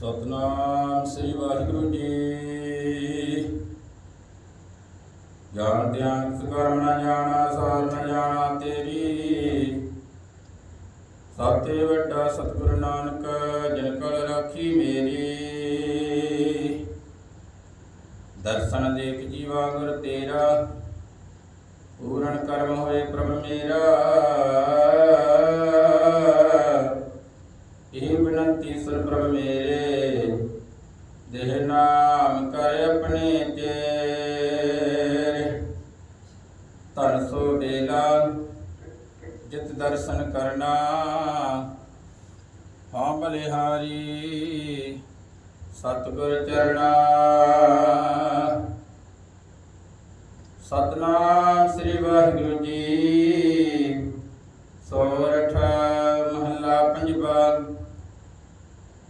ਸਤਨਾਮ ਸ੍ਰੀ ਵਾਹਿਗੁਰੂ ਜੀ। ਜਾਣ ਧਿਆਨ ਕਰਮ ਨ ਜਾਣਾ, ਸਾਰ ਨ ਜਾਣਾ ਤੇਰੀ। ਸਤੇ ਵੱਡਾ ਸਤਿਗੁਰੂ ਨਾਨਕ, ਜਨ ਕਲ ਰਾਖੀ ਮੇਰੀ। ਦਰਸ਼ਨ ਦੇਖ ਜੀਵਾ ਗੁਰ ਤੇਰਾ, ਪੂਰਨ ਕਰਮ ਹੋਏ ਪ੍ਰਭ ਮੇਰਾ। ਦੇਹ ਨਾਮ ਕਰ ਆਪਣੇ ਤੇਰੇ ਧਨ ਸੋ ਬੇਲਾ ਜਿਤ ਦਰਸ਼ਨ ਕਰਨਾ। ਹਾਂ ਬਲਿਹਾਰੀ ਸਤਿਗੁਰ ਚਰਣਾ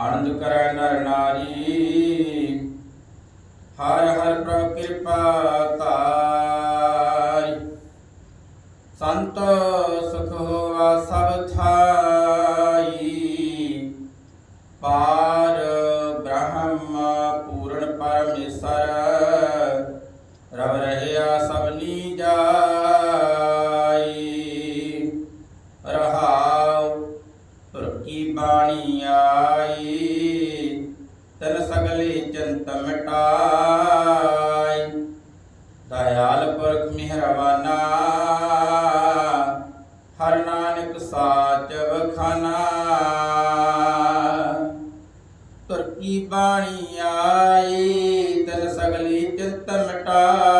ਆਨੰਦ ਕਰੈ ਨਰ ਨਾਰੀ। ਹਰ ਹਰ ਪ੍ਰਭ ਕਿਰਪਾ ਧਾਰੀ ਸੰਤ ਸੁਖ ਹੋਵਾ ਸਭ ਥਾਈ। ਪਾਰ ਬ੍ਰਹਮ ਪੂਰਨ ਪਰਮੇਸ਼ਰ। ਰਵ ਰਹਿਆ ਸਭਨੀ ਜਾਈ ਰਹਾਉ ਤੁਰ ਕੀ ਚੰਤ ਮਿਟਾਈ ਦਇਆਲ ਪੁਰਖ ਮਿਹਰਬਾਨਾ, ਹਰ ਨਾਨਕ ਸਾਚ ਵਖਾਨਾ। ਤੁਰ ਕੀ ਬਾਣੀ ਆਈ, ਤਨ ਸਗਲੀ ਚਿੰਤ ਮਿਟਾਈ